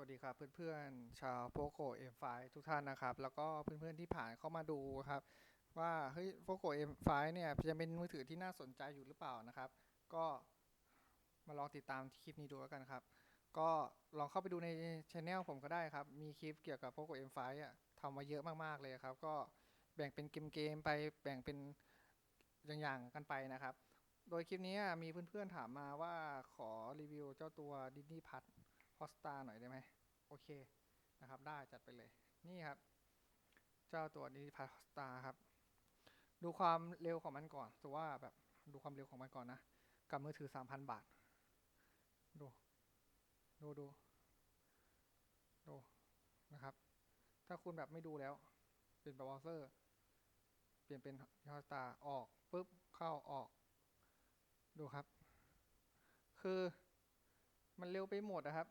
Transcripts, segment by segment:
วัสดีครับเพื่อนๆชาวโ o โกเอ็มไฟทุกท่านนะครับ แล้วก็เพื่อนๆที่ผ่านเข้ามาดูครับ ว่าเฮ้ยโ o โกเอ็มไฟเนี่ยจะเป็นมือถือที่น่าสนใจอยู่หรือเปล่านะครับ ก็มาลองติดตามคลิปนี้ดูแล้วกันครับ ก็ลองเข้าไปดูในช anel ผมก็ได้ครับ มีคลิปเกี่ยวกับโ o โกเอ็มไฟอะทำมาเยอะมากๆเลยครับ ก็แบ่งเป็นเกมๆไปแบ่งเป็นอย่างๆกันไปนะครับ โดยคลิปนี้มีเพื่อนๆถามมาว่าขอรีวิวเจ้าตัวดิ s นี y พัท อสตาหน่อยได้ไหมโอเคนะครับ ได้จัดไปเลยนี่ครับ เจ้าตัวนี y พัทฮอสตาครับ ดูความเร็วของมันก่อนถือว่าแบบดูความเร็วของมันก่อนนะ กับมือถือ3,000บาท ดู ดูดู ดูนะครับ ถ้าคุณแบบไม่ดูแล้ว เป็นเบราว์เซอร์ เปลี่ยนเป็นฮอสตาออกปุ๊บเข้าออก ดูครับ คือมันเร็วไปหมดนะครับ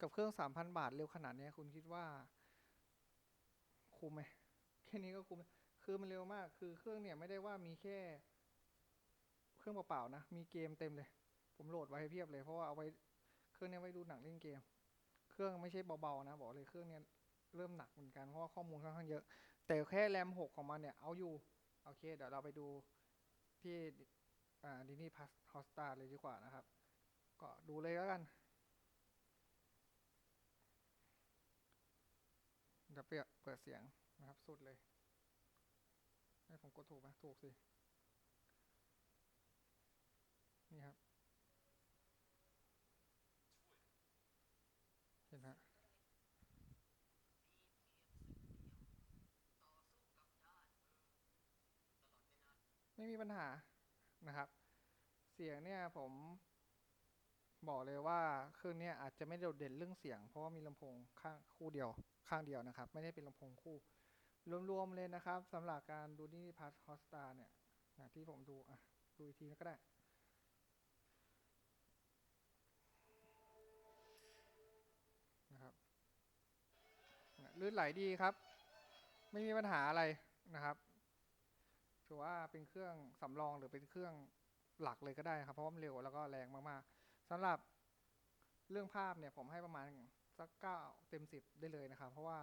กับเครื่อง3,000บาทเร็วขนาดนี้คุณคิดว่า คุ้มไหมแค่นี้ก็คุ้มคือมันเร็วมาก คือเครื่องเนี่ยไม่ได้ว่ามีแค่ เครื่องเปล่าๆนะ มีเกมเต็มเลย ผมโหลดไว้เพียบเลย เพราะว่าเอาไว้เครื่องเนี้ไว้ดูหนังเล่นเกม เครื่องไม่ใช่เบาๆนะ บอกเลยเครื่องเนี้ยเริ่มหนักเหมือนกันเพราะว่าข้อมูลค่อนข้างเยอะ แต่แค่แรม6ของมันเนี่ยเอาอยู่โอเค เดี๋ยวเราไปดูที่ดินี่พัสฮอสตาเลยดีกว่านะครับ ก็ดูเลยแล้วกัน เดี๋ยเปิดเปิดเสียงนะครับ สุดเลย ให้ผมกดถูกไหมถูกสิ นี่ครับ เห็นไหมฮะไม่มีปัญหานะครับ เสียงเนี่ยผม บอกเลยว่าเครื่องนี้อาจจะไม่โดดเด่นเรื่องเสียง เพราะว่ามีลำโพงข้างคู่เดียว ข้างเดียวนะครับ ไม่ได้เป็นลำโพงคู่ รวมๆเลยนะครับสำหรับการดูนี่พัทฮอสตาเนี่ยนะที่ผมดูอะดูอีกทีก็ได้ นะครับลื่นไหลดีครับ ไม่มีปัญหาอะไรนะครับถือว่าเป็นเครื่องสำรองหรือเป็นเครื่องหลักเลยก็ได้ครับ เพราะว่ามันเร็วแล้วก็แรงมากๆ สำหรับเรื่องภาพเนี่ยผมให้ประมาณสักเก้าเต็มสิบได้เลยนะครับ เพราะว่า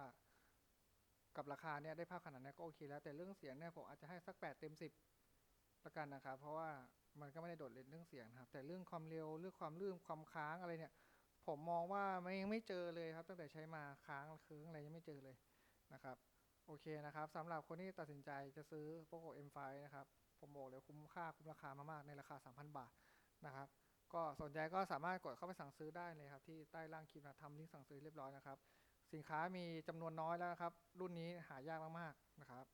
กับราคาเนี่ยได้ภาพขนาดนี้ก็โอเคแล้ว แต่เรื่องเสียงเนี่ยผมอาจจะให้สักแปดเต็มสิบละกันนะครับ เพราะว่ามันก็ไม่ได้โดดเด่นเรื่องเสียงครับ แต่เรื่องความเร็วเรื่องความลื่นความค้างอะไรเนี่ย ผมมองว่ามันยังไม่เจอเลยครับ ตั้งแต่ใช้มาค้างเคืองอะไรยังไม่เจอเลยนะครับโอเคนะครับสำหรับคนที่ตัดสินใจจะซื้อ POCO M5 นะครับผมบอกเลยคุ้มค่าคุ้มราคามากๆในราคา 3,000 บาทนะครับ ก็สนใจก็สามารถกดเข้าไปสั่งซื้อได้เลยครับ ที่ใต้ล่างคลิปนะทำลิงก์สั่งซื้อเรียบร้อยนะครับ สินค้ามีจำนวนน้อยแล้วนะครับ รุ่นนี้หายากมากๆนะครับ